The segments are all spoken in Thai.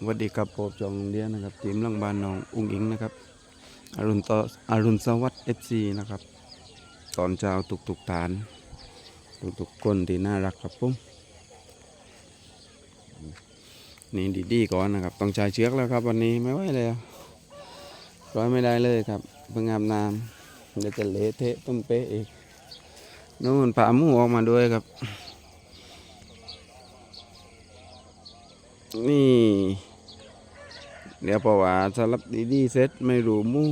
สวัสดีครับผมจองเดียนะครับทีมลังบานน้องอุ้งอิงนะครับอรุณต่ออรุณสวัสดิ์เอฟซีนะครับ ตอนเช้าตุกตุกฐาน ตุกตุกคนที่น่ารักครับผมนี่ดีดีๆก่อนนะครับ ต้องใช้เชือกแล้วครับ วันนี้ไม่ไหวแล้วร้อยไม่ได้เลยครับเพิ่งอาบน้ำเดี๋ยวจะเละเทะต้มเป๊ะอีกนู่นผ่าหมูออกมาด้วยครับ นี่ เดี๋ยวพอว่าสลับดีดีเสร็จไม่รู้มู่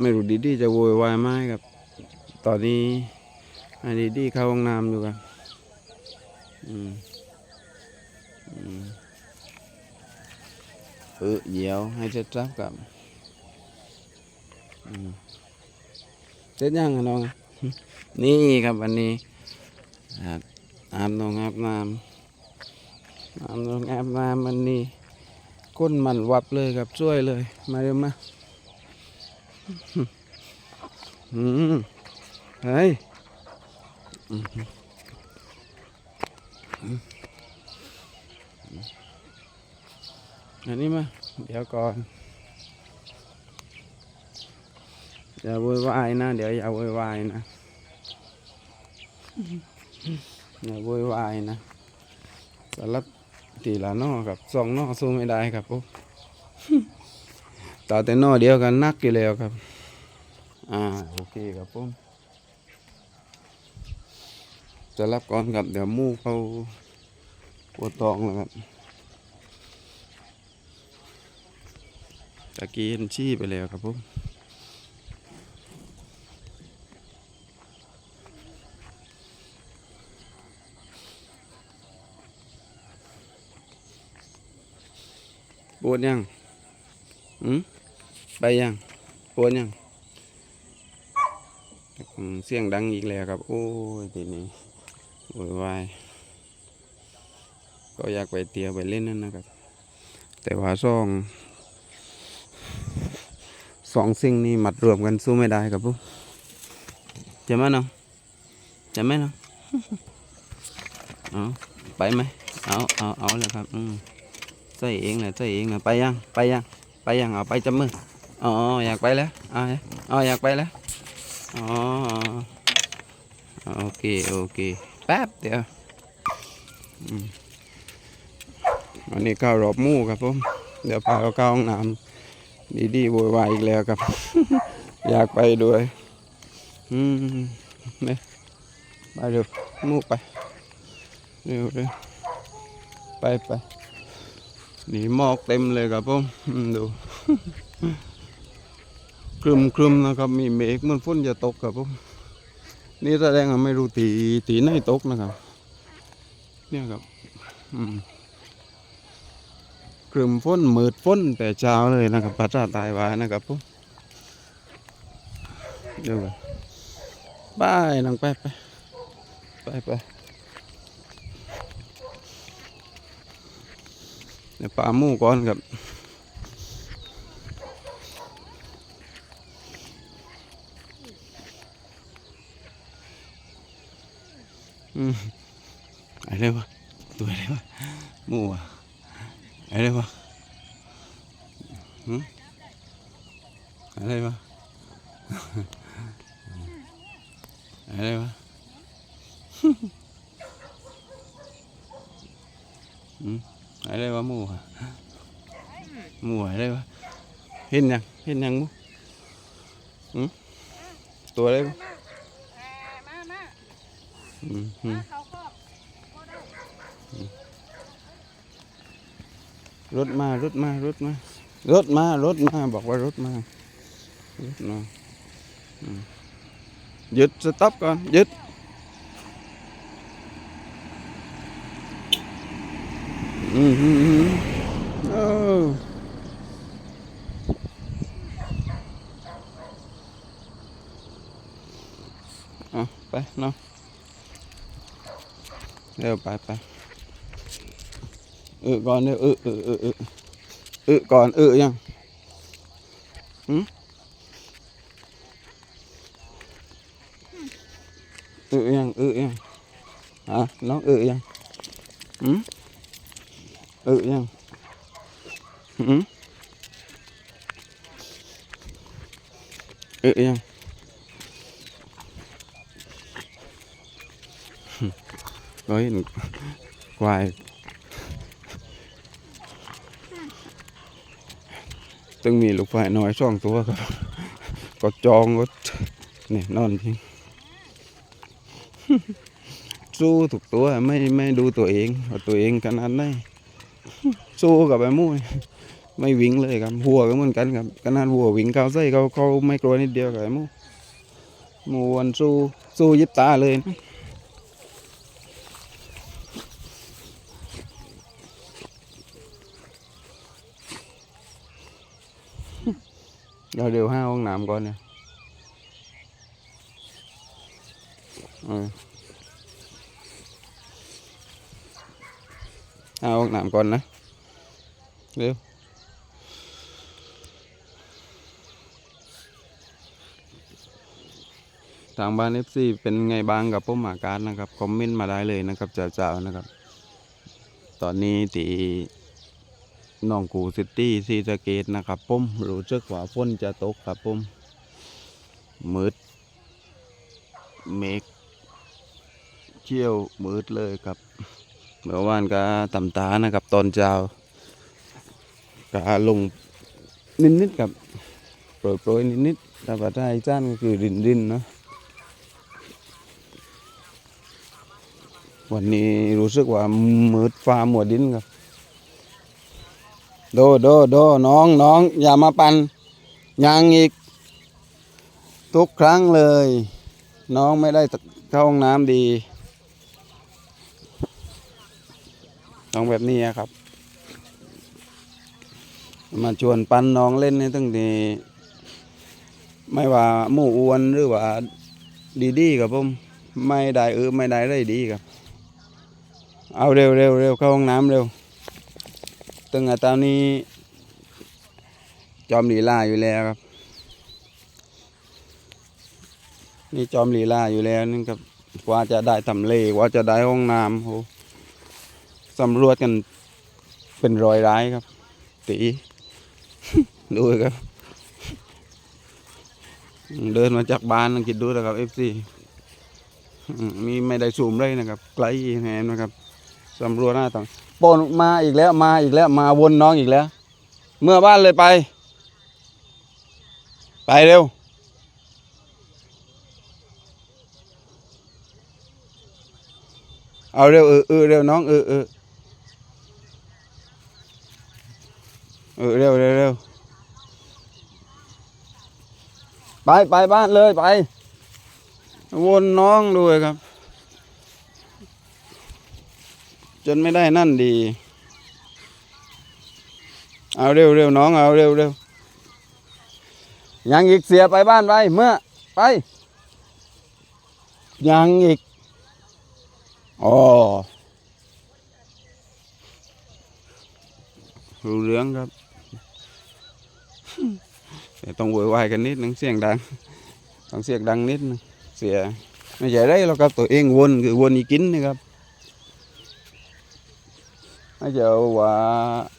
ไม่รู้ดีดีจะโวยวายไหมครับ ตอนนี้ให้ดีดีเข้าห้องน้ำอยู่ครับอืมเออเดี๋ยวให้เสร็จรับกับเสร็จยังอะน้อง นี่ครับวันนี้อาบอาบน้องอาบน้ำ น้ำลงแอบมามันนี่ก้นมันวับเลยครับช่วยเลย มาเร็วมาอืมเฮ้ยอันนี้มา เดี๋ยวก่อนอย่าโวยวายนะ เดี๋ยวอย่าโวยวายนะอย่าโวยวายนะสารบ ตีละนอครับสองนอสู้ไม่ได้ครับผมต่อแต่นอเดียวกันนักกี่แล้วครับ อ่าโอเคครับผมจะรับก่อนครับเดี๋ยวมูเขาปวดท้องแล้วครับตะกี้เห็นชี้ไปแล้วครับผม วดยังอืมไปยังปวดยังเสียงดังอีกแล้วครับ โอ้ยทีนี้โวยวายก็อยากไปเตียวไปเล่นนั่นนะครับ แต่ว่าสองสองสิ่งนี้มัดรวมกันสู้ไม่ได้ครับผมจะไหมน้องจะไหมน้องเอาไปไหมเอาเอาเอาเลยครับ อืม ใส่เองแหละใส่เองแหละไปยังไปยังไปยังเอาไปจับมืออ๋ออยากไปแล้วอ๋ออ๋ออยากไปแล้วอ๋อโอเคโอเคแป๊บเดียวอันนี้เข้ารอบมู่ครับผมเดี๋ยวพาเขาเข้าห้องน้ำดีดีๆโวยวายอีกแล้วครับ อยากไปด้วยอืมเนี่ยไปเร็วมู่ไปเร็วเร็วไปไป นี่หมอกเต็มเลยครับผมอืมดูครึมครึมนะครับ มีเมฆมันฝนจะตกครับผมนี่แสดงว่าไม่รู้ตีตีไหนตกนะครับ เนี่ยครับครึมฝนมืดฝนแต่เช้าเลยนะครับพระเจ้าตายไว้นะครับผมเดี๋ยวไปนังไปไปไปไป เดี๋ยว ปลาหมูก่อนครับอืมอะไรวะตัวอะไรวะหมูอะอะไรวะหืมอะไรวะอะไรวะอืม อะไรวะหมูอะหมูอะไรวะเห็นยังเห็นยังหมูอืมตัวอะไรวะมามามาอืมอืมมาเขาก็ก็ได้รถมารถมารถมารถมารถมาบอกว่ารถมารถมาอืมหยุดสต็อปก่อนหยุด อืมอืมอืมโอ้เอาไปเนาะเร็วไปไปเออก่อนเดี๋ยวเออเออเออเออเออก่อนเออยังหืมเออยังเออยังฮะน้องเออยังหืม เออยังอืมเอ๊ะยังก็เห็นควายต้องมีลูกควายน้อยสองตัวครับก็จองก็นี่นอนพิงสู้ถูกตัวไม่ไม่ดูตัวเองตัวเองขนาดไหน สู้กับไอ้มูนี่ไม่วิ่งเลยครับวัวก็เหมือนกันครับขนาดวัววิ่งเข้าใส่เขาเขาไม่กลัวนิดเดียวกับไอ้หมูหมูวันสู้สู้ยิบตาเลยเดี๋ยวเดี๋ยวห้าห้องน้ำก่อนเนี่ยเออห้าห้องน้ำก่อนนะ เร็วทางบ้านเอฟซีเป็นไงบ้างกับผมาการนะครับ คอมเมนต์มาได้เลยนะครับเจ้าๆนะครับ ตอนนี้ตีหนองกูซิตี้ซีสะเกตนะครับผมรู้สึกว่าฝนจะตกครับผมมืดเมฆเชี่ยวมืดเลยครับเมื่อวานก็ตำตานะครับ ตอนเช้า ก็ลงนิดๆกับโปรยโปรยๆนิดๆแต่ว่าถ้าไอ้จ้านก็คือรินรินๆเนาะวันนี้รู้สึกว่ามืดฟ้าหมัวดินครับ โดโดโดน้องน้องอย่ามาปันยังอีก ทุกครั้งเลย น้องไม่ได้เข้าห้องน้ำดีต้องแบบนี้ครับ มาชวนปันน้องเล่นในตั้งแต่ไม่ว่าหมู่อวนหรือว่าดีดีครับผมไม่ได้เออไม่ได้ได้ดีครับ เอาเร็วเร็วเร็วเข้าห้องน้ำเร็วตั้งแต่ตอนนี้ จอมลีลาอยู่แล้วครับ นี่จอมลีลาอยู่แล้วนี่ครับกว่าจะได้ทำเลกว่าจะได้ห้องน้ำโหสำรวจกันเป็นรอยร้ายครับตี ดูครับ เดินมาจากบ้านคิดดูนะครับเอฟซีมีไม่ได้ซูมเลยนะครับ ไกลแหนนะครับสำรวจหน้าต่างปนมาอีกแล้วมาอีกแล้วมาวนน้องอีกแล้ว เมื่อบ้านเลยไป ไปเร็วเอาเร็วเออเออเร็วน้องเออเออเออเร็วเร็วเร็ว ไปไปบ้านเลยไป วนน้องด้วยครับ จนไม่ได้นั่นดี เอาเร็วเร็วน้องเอาเร็วเร็วยังอีกเสียไปบ้านไปเมื่อไป ยังอีกอ๋อรู้เรื่องครับ แต่ต้องโวยวายกันนิดนึงเสียงดังต้องเสียงดังนิดนึงเสียไม่ใช่ได้หรอกครับตัวเองวนคือวนอีกินนะครับไม่ใช่ว่า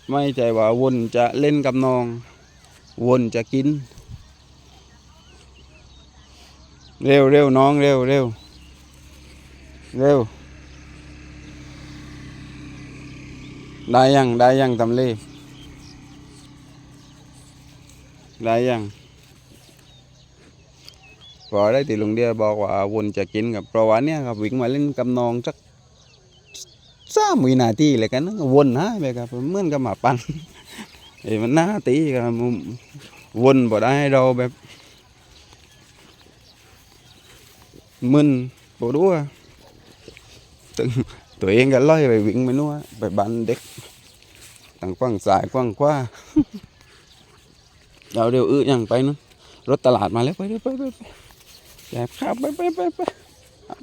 ไม่ใช่ว่าวนจะเล่นกับน้อง วนจะกิน เร็วเร็วน้องเร็วเร็วเร็วได้ยังได้ยังตำเล่ ได้ยังพอได้ตีลุงเดียบอกว่าวนจะกินกับเพราะว่าเนี่ยครับวิ่งมาเล่นกับน้องสักสามวินาทีเลยกันนะวนหายไปครับเหมือนกับหมาปันเอ้มันหน้าตีครับวนบ่ได้เราแบบมึนปวดหัวตึงตัวเองก็ล่อยไปวิ่งไปนู่นไปบันเด็กต่างกว้างสายกว้างกว่า เราเดี๋ยวอื้อยังไปนู้นรถตลาดมาแล้วไปเร็วไปไปไปแอบข้าวไปไปไปไป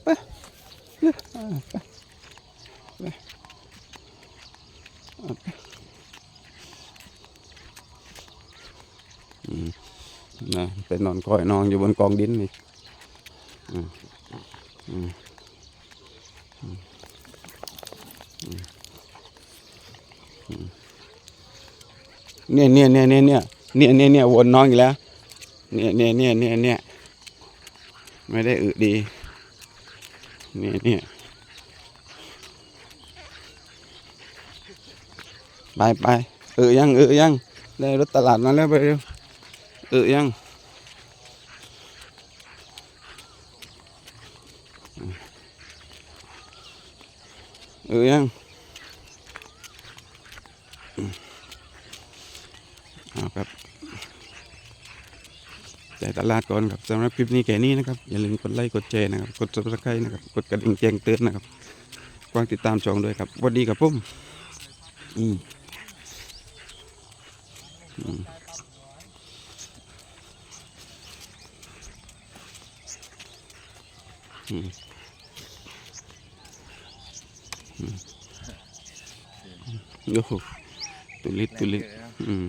ไปเร็วเอาไปไปเอาไปอืมนะไปนอนคอยนอนอยู่บนกองดินนี่เนี่ยเนี่ยเนี่ยเนี่ยเนี่ย เนี่ยเนี่ยเนี่ยวนน้องอีกแล้ว เนี่ยเนี่ยเนี่ยเนี่ยเนี่ยไม่ได้อึดี เนี่ยเนี่ยไปไปเออยังเออยังได้รถตลาดมาแล้วไปเร็วเออยังเออยังเอาครับจ่าย ตลาดก่อนครับสำหรับคลิปนี้แค่นี้นะครับ อย่าลืมกดไลค์กดแชร์นะครับ กด subscribe นะครับ กดกระดิ่งแจ้งเตือนนะครับฝากติดตามช่องด้วยครับสวัสดีครับผมอืมอืมอืมอืมโอ้โหตุลิดตุลิดอืม